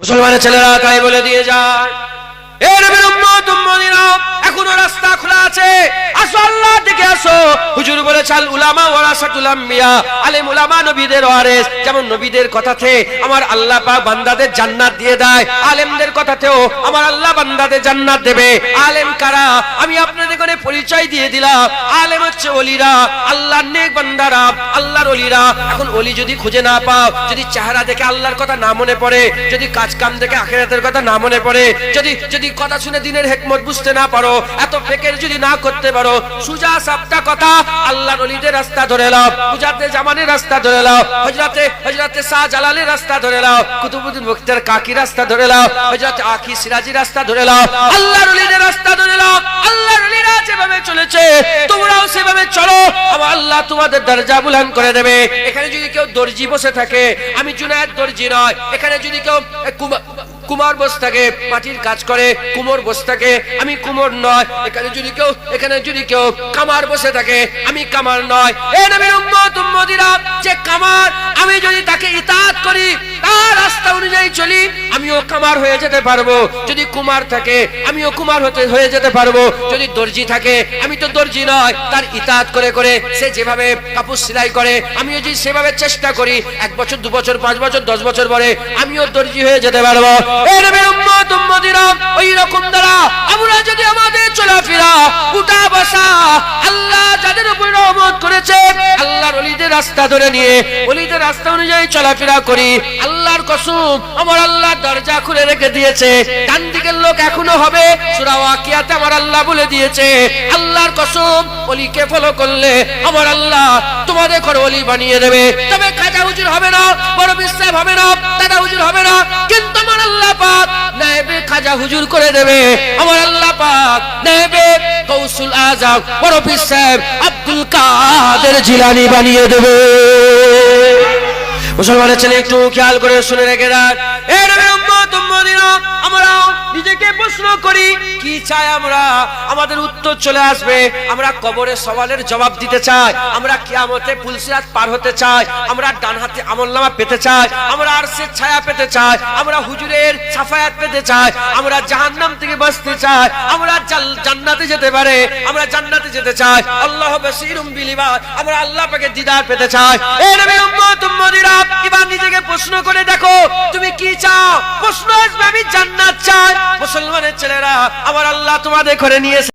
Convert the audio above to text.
মুসলমানের ছেলেরা তাই বলে দিয়ে যায়। এখনও রাস্তা খোলা আছে। আসো নবীদের আমার আল্লাহ পাক বান্দাদের জান্নাত দিয়ে দেয়, আলেমদের কথাতেও আমার আল্লাহ বান্দাদের জান্নাত দেবে। আলেম কারা? আমি আপনাদের এখানে পরিচয় দিয়ে দিলাম। আলেম হচ্ছে ওলিরা আল্লাহর নেক বান্দারা, আল্লাহর ওলিরা এখন ওলি যদি খুঁজে না পাও, যদি চেহারা দেখে আল্লাহর কথা না মনে পড়ে, যদি কাজ কাম দেখে আখেরাতের কথা না মনে পড়ে, যদি যদি কথা শুনে দিনের হেকমত বুঝতে না পারো, এত ফেকের যদি না করতে পারো, সুজা সাপটা কথা আল্লাহর ওলিদের রাস্তা ধরে লাও বুঝাতে জামানের রাস্তা ধরে লাও হজরতে হজরতে শাহ জালালের রাস্তা ধরে লাও কুতুবুদ্দিন মুখতার কাকি রাস্তা ধরে লাও হজরতে আখি, সিরাজি রাস্তা ধরে লাও। আল্লাহর ওলিদের রাস্তা ধরে লাও। আল্লাহর ওলিরা যেভাবে চলেছে, তোমরাও সেভাবে চলো। আমার আল্লাহ তোমাদের দরজা বুলন্দ করে দেবে। এখানে যদি কেউ দর্জি বসে থাকে, আমি জুনায়েদ দর্জি নয়। এখানে যদি কেউ কুমার বস থাকে, মাটির কাজ করে, কুমোর বস থাকে, আমি কুমোর নয়। এখানে যদি কেউ এখানে যদি কেউ কামার বসে থাকে, আমি কামার নয়। এ নবীর উম্মত, উম্মতিরা, যে কামার, আমি যদি তাকে ইতাত করি, তার রাস্তা অনুযায়ী আমিও কামার হয়ে যেতে পারব। যদি কুমার থাকে, আমিও কুমার হতে, হয়ে যেতে পারব। যদি দর্জি থাকে, আমি তো দর্জি নয়। তার ইতাত করে করে সে যেভাবে কাপড় সেলাই করে, আমিও যদি সেভাবে চেষ্টা করি, এক বছর, দু বছর, পাঁচ বছর, দশ বছর পরে আমিও দর্জি হয়ে যেতে পারব। ওই রকম দ্বারা আমরা যদি আমাদের চলাফেরা উঠা বসা যাদের উপর রহমত করেছে, আল্লাহর অলিদের রাস্তা ধরে নিয়ে, অলিদের রাস্তা অনুযায়ী চলাফেরা করি। আল্লাহর কসম, আমার আল্লাহ দরজা খুলে রেখে দিয়েছে। ডান দিকের লোক এখনও হবে, সূরা ওয়াকিয়াতে আমার আল্লাহ বলে দিয়েছে। আল্লাহর কসম, অলিকে ফলো করলে আমার আল্লাহ তোমাদের ঘর অলি বানিয়ে দেবে। তবে খাজা হুজুর হবে না, বড় বিশ্বাস হবে না দাদা হুজুর হবে না। কিন্তু আমার আল্লাহ পাক নায়েবে খাজা হুজুর করে দেবে। আমার আল্লাহ পাক নায়েবে কৌসুল আজম, বড় সাহেব আব্দুল কাদের জিলানি বানিয়ে দেবে। মুসলমানের ছেলে, একটু খেয়াল করে শুনে রেখে রাখ এর আমরা নিজেকে প্রশ্ন করি, কি চাই আমরা? আমাদের উত্তর চলে আসবে। আমরা কবরে সওয়ালের জবাব দিতে চাই। আমরা কিয়ামতে পুলসিরাত পার হতে চাই। আমরা ডান হাতে আমলনামা পেতে চাই। আমরা আরশের ছায়া পেতে চাই। আমরা হুজুরের সাফায়াত পেতে চাই। আমরা জাহান্নাম থেকে বাঁচতে চাই। আমরা জান্নাতে যেতে পারে। আমরা জান্নাতে যেতে চাই। আল্লাহ বাসীরুম বিলিবা আমরা আল্লাহ পাকে দিদার পেতে চাই। এ নবীর উম্মত, উম্মতিরা, এবার নিজেকে প্রশ্ন করে দেখো, তুমি কি চাও? প্রশ্ন আসবে, আমি জান্নাত চাই। মুসলমানের ছেলেরা আবার আল্লাহ তোমাদের ঘরে নিয়ে এসে